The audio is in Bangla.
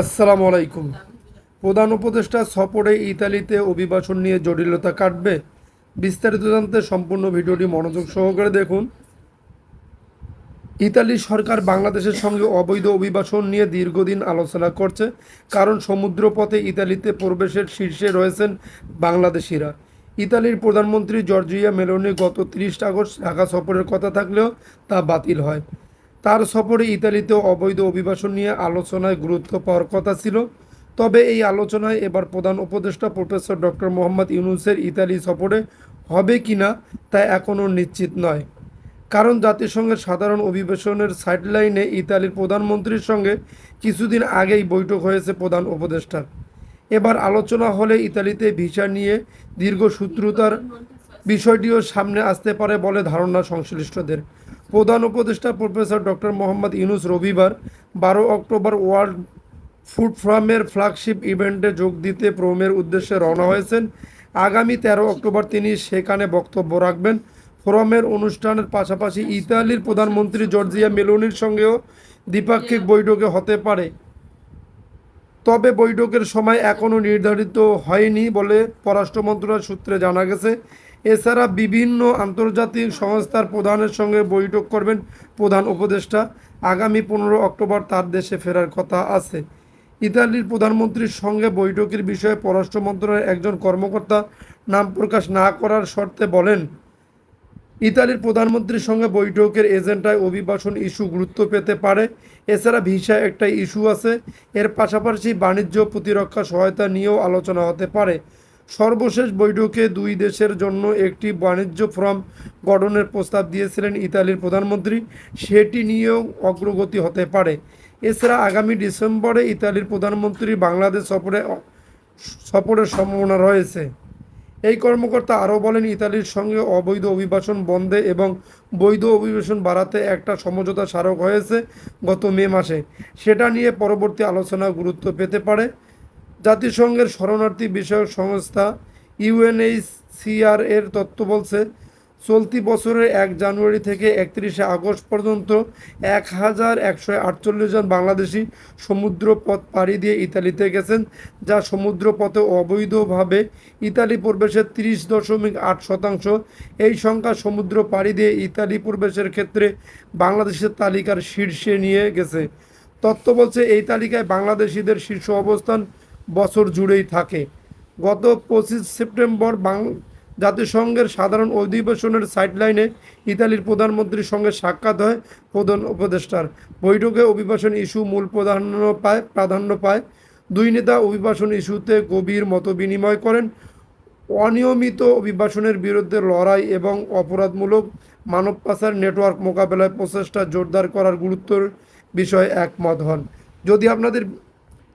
আসসালামু আলাইকুম। প্রধান উপদেষ্টা সফরে ইতালিতে অভিবাসন নিয়ে জটিলতা কাটবে। বিস্তারিত জানতে সম্পূর্ণ ভিডিওটি মনোযোগ সহকারে দেখুন। ইতালি সরকার বাংলাদেশের সঙ্গে অবৈধ অভিবাসন নিয়ে দীর্ঘদিন আলোচনা করছে, কারণ সমুদ্রপথে ইতালিতে প্রবেশের শীর্ষে রয়েছেন বাংলাদেশিরা। ইতালির প্রধানমন্ত্রী জর্জিয়া মেলোনি গত তিরিশ আগস্ট ঢাকা সফরের কথা থাকলেও তা বাতিল হয়। তার সফরে ইতালিতে অবৈধ অভিবাসন নিয়ে আলোচনায় গুরুত্ব পাওয়ার কথা ছিল। তবে এই আলোচনায় এবার প্রধান উপদেষ্টা প্রফেসর ডক্টর মোহাম্মদ ইউনুসের ইতালি সফরে হবে কিনা তা এখনও নিশ্চিত নয়। কারণ জাতিসংঘের সাধারণ অভিবেশনের সাইডলাইনে ইতালির প্রধানমন্ত্রীর সঙ্গে কিছুদিন আগেই বৈঠক হয়েছে প্রধান উপদেষ্টার। এবার আলোচনা হলে ইতালিতে ভিসা নিয়ে দীর্ঘ দীর্ঘসূত্রতার বিষয়টিও সামনে আসতে পারে বলে ধারণা সংশ্লিষ্টদের। প্রধান উপদেষ্টা প্রফেসর ডক্টর মোহাম্মদ ইউনুস রবিবার বারো অক্টোবর ওয়ার্ল্ড ফুড ফোরামের ফ্ল্যাগশিপ ইভেন্টে যোগ দিতে প্রোমের উদ্দেশ্যে রওনা হয়েছেন। আগামী তেরো অক্টোবর তিনি সেখানে বক্তব্য রাখবেন। ফোরামের অনুষ্ঠানের পাশাপাশি ইতালির প্রধানমন্ত্রী জর্জিয়া মেলোনির সঙ্গেও দ্বিপাক্ষিক বৈঠকে হতে পারে। তবে বৈঠকের সময় এখনও নির্ধারিত হয়নি বলে পররাষ্ট্র মন্ত্রণালয় সূত্রে জানা গেছে। এছাড়া বিভিন্ন আন্তর্জাতিক সংস্থার প্রধানের সঙ্গে বৈঠক করবেন প্রধান উপদেষ্টা। আগামী পনেরো অক্টোবর তার দেশে ফেরার কথা আছে। ইতালির প্রধানমন্ত্রীর সঙ্গে বৈঠকের বিষয়ে পররাষ্ট্র মন্ত্রণালয়ের একজন কর্মকর্তা নাম প্রকাশ না করার শর্তে বলেন, ইতালির প্রধানমন্ত্রীর সঙ্গে বৈঠকের এজেন্ডায় অভিবাসন ইস্যু গুরুত্ব পেতে পারে। এছাড়া ভিসা একটা ইস্যু আছে। এর পাশাপাশি বাণিজ্য প্রতিরক্ষা সহায়তা নিয়েও আলোচনা হতে পারে। সর্বশেষ বৈঠকে দুই দেশের জন্য একটি বাণিজ্য ফোরাম গঠনের প্রস্তাব দিয়েছিলেন ইতালির প্রধানমন্ত্রী। সেটি নিয়েও অগ্রগতি হতে পারে। এছাড়া আগামী ডিসেম্বরে ইতালির প্রধানমন্ত্রী বাংলাদেশ সফরে সফরের সম্ভাবনা রয়েছে। এই কর্মকর্তা আরও বলেন, ইতালির সঙ্গে অবৈধ অভিবাসন বন্ধে এবং বৈধ অভিবাসন বাড়াতে একটা সমঝোতা স্মারক হয়েছে গত মে মাসে। সেটা নিয়ে পরবর্তী আলোচনা গুরুত্ব পেতে পারে। জাতিসংঘের শরণার্থী বিষয়ক সংস্থা ইউএনএইচসিআর এর তথ্য বলছে, চলতি বছরের এক জানুয়ারি থেকে একত্রিশে আগস্ট পর্যন্ত এক হাজার একশো আটচল্লিশ জন বাংলাদেশি সমুদ্রপথ পাড়ি দিয়ে ইতালিতে গেছেন, যা সমুদ্রপথে অবৈধভাবে ইতালি প্রবেশের তিরিশ দশমিক আট শতাংশ। এই সংখ্যা সমুদ্র পাড়ি দিয়ে ইতালি প্রবেশের ক্ষেত্রে বাংলাদেশের তালিকার শীর্ষে নিয়ে গেছে। তথ্য বলছে, এই তালিকায় বাংলাদেশিদের শীর্ষ অবস্থান বছর জুড়েই থাকে। গত পঁচিশ সেপ্টেম্বর বাং জাতিসংঘের সাধারণ অধিবেশনের সাইডলাইনে ইতালির প্রধানমন্ত্রীর সঙ্গে সাক্ষাৎ হয় প্রধান উপদেষ্টার। বৈঠকে অভিবাসন ইস্যু মূল প্রাধান্য পায় প্রাধান্য পায়। দুই নেতা অভিবাসন ইস্যুতে গভীর মত বিনিময় করেন। অনিয়মিত অভিবাসনের বিরুদ্ধে লড়াই এবং অপরাধমূলক মানব পাচার নেটওয়ার্ক মোকাবেলায় প্রচেষ্টা জোরদার করার গুরুত্বের বিষয়ে একমত হন। যদি আপনাদের